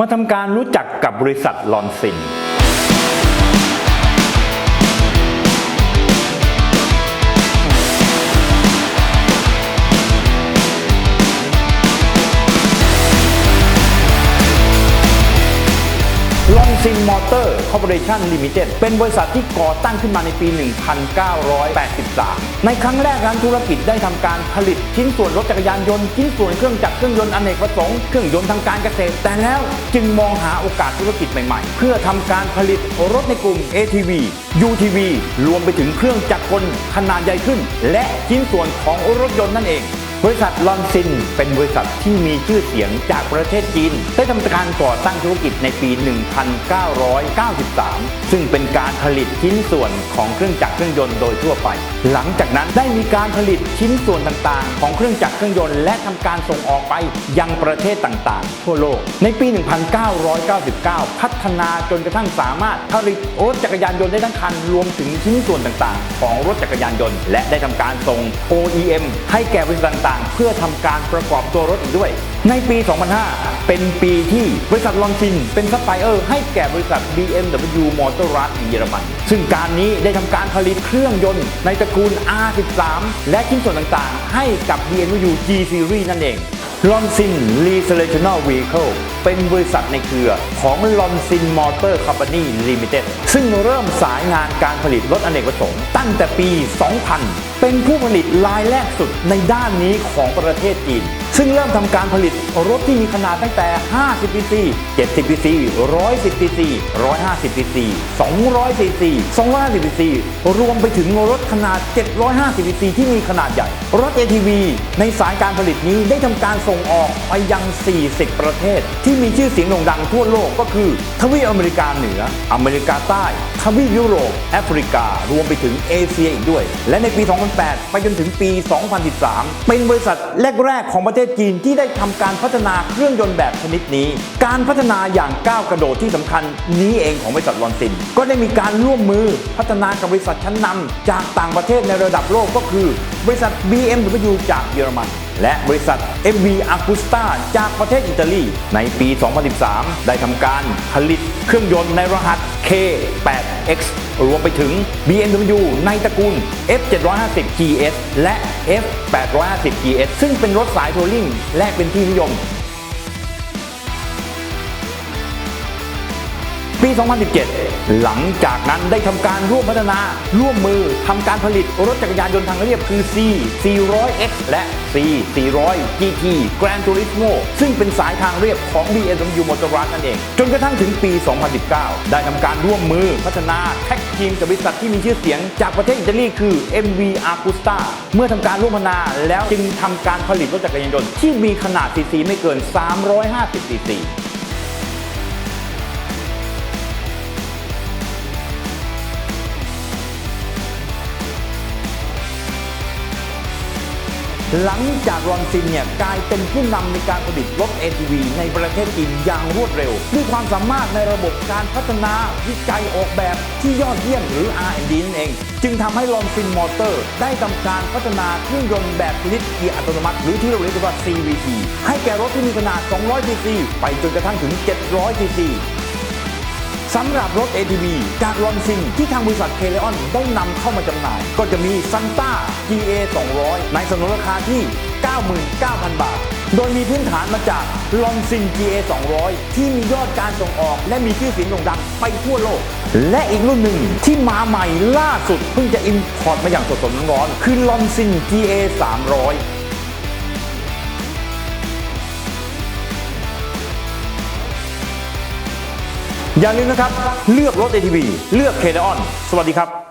มาทำการรู้จักกับบริษัทลอนซิน ซินมอเตอร์คอร์ปอเรชั่นลิมิเต็ดเป็นบริษัทที่ก่อตั้งขึ้นมาในปี 1983 ในครั้งแรกนั้นธุรกิจได้ทำการผลิตชิ้นส่วนรถจักรยานยนต์ชิ้นส่วนเครื่องจักรเครื่องยนต์อเนกประสงค์เครื่องยนต์ทางการเกษตร แต่แล้วจึงมองหาโอกาสธุรกิจใหม่ๆ เพื่อทำการผลิตรถในกลุ่ม ATV UTV รวมไปถึงเครื่องจักรกลขนาดใหญ่ขึ้น และชิ้นส่วนของรถยนต์นั่นเอง บริษัทลอนซิน เป็นบริษัทที่มีชื่อเสียงจากประเทศจีน ได้ทำการก่อตั้งธุรกิจในปี 1993 ซึ่งเป็นการผลิตชิ้นส่วนของเครื่องจักรเครื่องยนต์โดยทั่วไป หลังจากนั้นได้มีการผลิตชิ้นส่วนต่างๆ ของเครื่องจักรเครื่องยนต์และทำการส่งออกไปยังประเทศต่างๆ ทั่วโลก ในปี 1999 พัฒนาจนกระทั่งสามารถผลิตรถจักรยานยนต์ได้ทั้งคันรวมถึงชิ้นส่วนต่างๆ ของรถจักรยานยนต์ และได้ทำการส่ง OEM ให้แก่บริษัทต่างๆ เพื่อทำการประกอบตัวรถอีกด้วย ในปี 2005 เป็นปีที่บริษัทลอนซิน เป็นซัพพลายเออร์ให้แก่บริษัท BMW Motorrad เยอรมัน ซึ่งการนี้ได้ทำการผลิตเครื่องยนต์ในตระกูล R13 และชิ้นส่วนต่างๆ ให้กับ BMW G Series นั่นเองลอนซิน Recreational Vehicle เป็นบริษัทในเครือของลอนซินมอเตอร์ค o m p a n y Limited ซึ่งเริ่มสายงานการผลิตรถอเนกประสงค์ตั้งแต่ปี 2000 เป็นผู้ผลิตรายแรกสุดในด้านนี้ของประเทศจีน ซึ่งเริ่มทำการผลิตรถที่มีขนาดตั้งแต่ 50 cc 70 cc 110 cc 150 cc 200 cc 250 cc รวมไปถึงรถขนาด 750 cc ที่มีขนาดใหญ่ รถ ATV ในสายการผลิตนี้ได้ทำการส่งออกไปยัง 40 ประเทศ ที่มีชื่อเสียงโด่งดังทั่วโลกก็คือ ทวีปอเมริกาเหนือ อเมริกาใต้ ทวีปยุโรป แอฟริกา รวมไปถึงเอเชียอีกด้วย และในปี 2008 ไปจนถึงปี 2013 เป็นบริษัทแรกๆของประเทศจีนที่ได้ทำการพัฒนาเครื่องยนต์แบบชนิดนี้ การพัฒนาอย่างก้าวกระโดดที่สำคัญนี้เองของบริษัทลอนซิน ก็ได้มีการร่วมมือพัฒนากับบริษัทชั้นนำจากต่างประเทศในระดับโลกก็คือ บริษัท BMW จากเยอรมัน และบริษัท MV Agusta จากประเทศอิตาลี ในปี 2013 ได้ทำการผลิตเครื่องยนต์ในรหัส K8X รวมไปถึง BMW ในตระกูล F750 GS และ F850 GS ซึ่งเป็นรถสายทัวริงและเป็นที่นิยม ปี 2017 หลังจากนั้นได้ทำการร่วมพัฒนา ร่วมมือทำการผลิตรถจักรยานยนต์ทางเรียบคือ C 400X และ C 400 GT Gran Turismo ซึ่งเป็นสายทางเรียบของ BMW Motorrad นั่นเอง จนกระทั่งถึงปี 2019 ได้ทำการร่วมมือพัฒนาแท็กทีมกับบริษัทที่มีชื่อเสียง จากประเทศอิตาลีคือ MV Agusta เมื่อทำการร่วมพัฒนาแล้วจึงทำการผลิตรถจักรยานยนต์ที่มีขนาดซีซีไม่เกิน 350ซีซี หลังจากรอนซินเนี่ยกลายเป็นผู้นำในการผลิตรถ ATV ในประเทศจีนอย่างรวดเร็ว ด้วยความสามารถในระบบการพัฒนาวิจัยออกแบบที่ยอดเยี่ยมหรือ R&D นั่นเอง จึงทำให้ลอนซินมอเตอร์ ได้ทำการพัฒนาเครื่องยนต์แบบชนิดเกียร์อัตโนมัติ หรือที่เราเรียกว่า CVT ให้แก่รถที่มีขนาด 200 cc ไปจนกระทั่งถึง 700 cc สำหรับรถ ATV จากลอนซินที่ทางบริษัทเคเลออนได้นำเข้ามาจำหน่าย ก็จะมีซันต้า GA 200 ในสนนราคาที่ 99,000 บาท โดยมีพื้นฐานมาจากลอนซิน GA 200 ที่มียอดการส่งออกและมีชื่อเสียงโด่งดังไปทั่วโลก และอีกรุ่นหนึ่งที่มาใหม่ล่าสุดเพิ่งจะอินพอร์ตมาอย่างสดๆร้อนๆคือลอนซิน GA 300 อย่าลืมนะครับ เลือกรถ ATV เลือกเคเดออนสวัสดีครับ